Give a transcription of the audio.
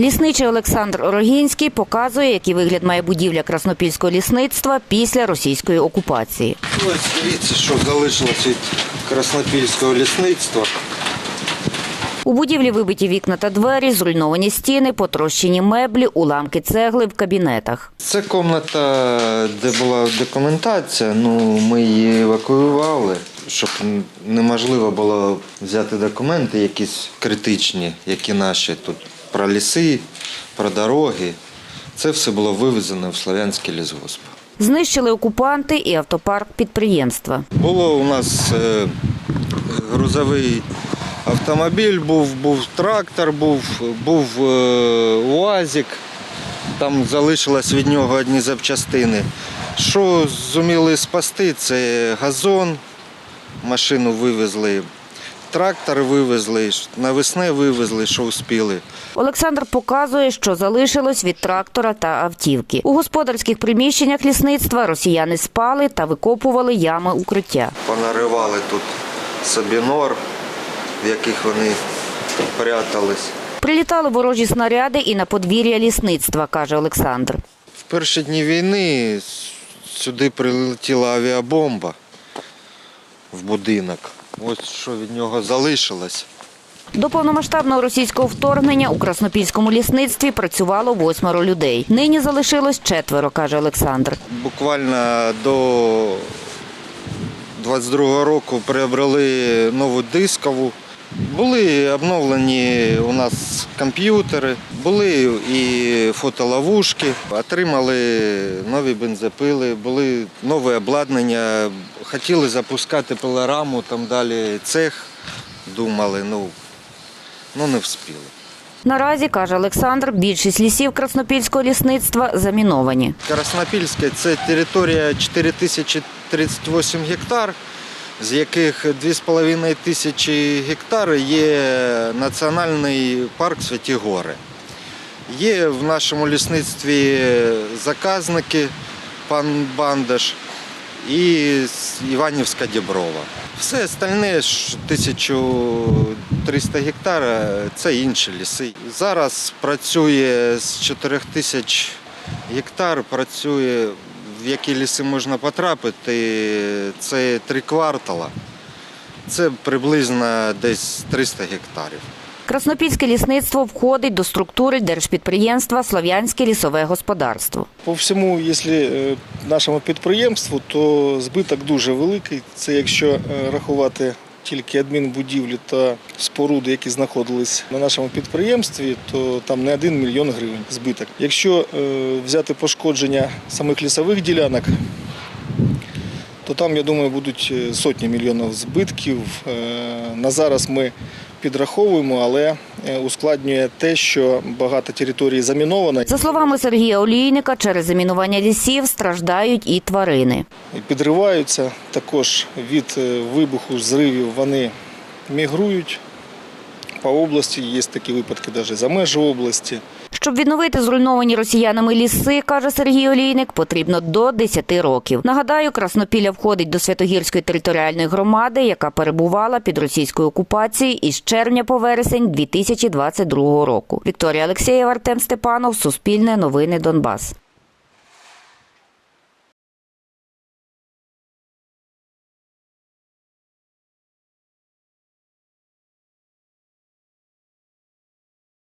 Лісничий Олександр Рогінський показує, який вигляд має будівля краснопільського лісництва після російської окупації. Ось дивіться, що залишилось від краснопільського лісництва. У будівлі вибиті вікна та двері, зруйновані стіни, потрощені меблі, уламки цегли в кабінетах. Це кімната, де була документація. Ну, ми її евакуювали, щоб неможливо було взяти документи якісь критичні, які наші тут про ліси, про дороги. Це все було вивезено в Слов'янський лісгосп. Знищили окупанти і автопарк підприємства. Було у нас е, грузовий автомобіль, був, був трактор, був, був е, УАЗик. Там залишилось від нього одні запчастини. Що зуміли спасти, це газон, машину вивезли, трактор вивезли, навесне вивезли, що успіли. Олександр показує, що залишилось від трактора та автівки. У господарських приміщеннях лісництва росіяни спали та викопували ями укриття. Понаривали тут собі нор, в яких вони прятались. Прилітали ворожі снаряди і на подвір'я лісництва, каже Олександр. В перші дні війни сюди прилетіла авіабомба в будинок. Ось що від нього залишилось. До повномасштабного російського вторгнення у Краснопільському лісництві працювало восьмеро людей. Нині залишилось четверо, каже Олександр. Буквально до 22-го року приобрели нову дискову. Були обновлені у нас комп'ютери, були і фотоловушки, отримали нові бензопили, були нове обладнання. Хотіли запускати пилораму, там далі цех думали, ну, ну не вспіли. Наразі, каже Олександр, більшість лісів Краснопільського лісництва заміновані. Краснопільське це територія 4038 гектар, з яких 2,5 тисячі гектар є національний парк Святі Гори. Є в нашому лісництві заказники, пан Бандаш і Іванівська Діброва. Все остальне 1300 гектар це інші ліси. Зараз працює з 4 тисяч гектар, працює в які ліси можна потрапити. Це три квартала. Це приблизно десь 300 гектарів. Краснопільське лісництво входить до структури держпідприємства Слов'янське лісове господарство. По всьому, якщо е, нашому підприємству, то збиток дуже великий. Це якщо е, рахувати тільки адмінбудівлі та споруди, які знаходились на нашому підприємстві, то там не один мільйон гривень збиток. Якщо е, взяти пошкодження самих лісових ділянок, то там, я думаю, будуть е, сотні мільйонів збитків. Е, На зараз ми підраховуємо, але е, ускладнює те, що багато територій заміновано. За словами Сергія Олійника, через замінування лісів страждають і тварини. підриваються. Також від е, вибуху, зривів вони мігрують по області. Є такі випадки навіть за межі області. Щоб відновити зруйновані росіянами ліси, каже Сергій Олійник, потрібно до 10 років. Нагадаю, Краснопілля входить до Святогірської територіальної громади, яка перебувала під російською окупацією із червня по вересень 2022 року. Вікторія Олексєєва, Артем Степанов, Суспільне новини Донбас.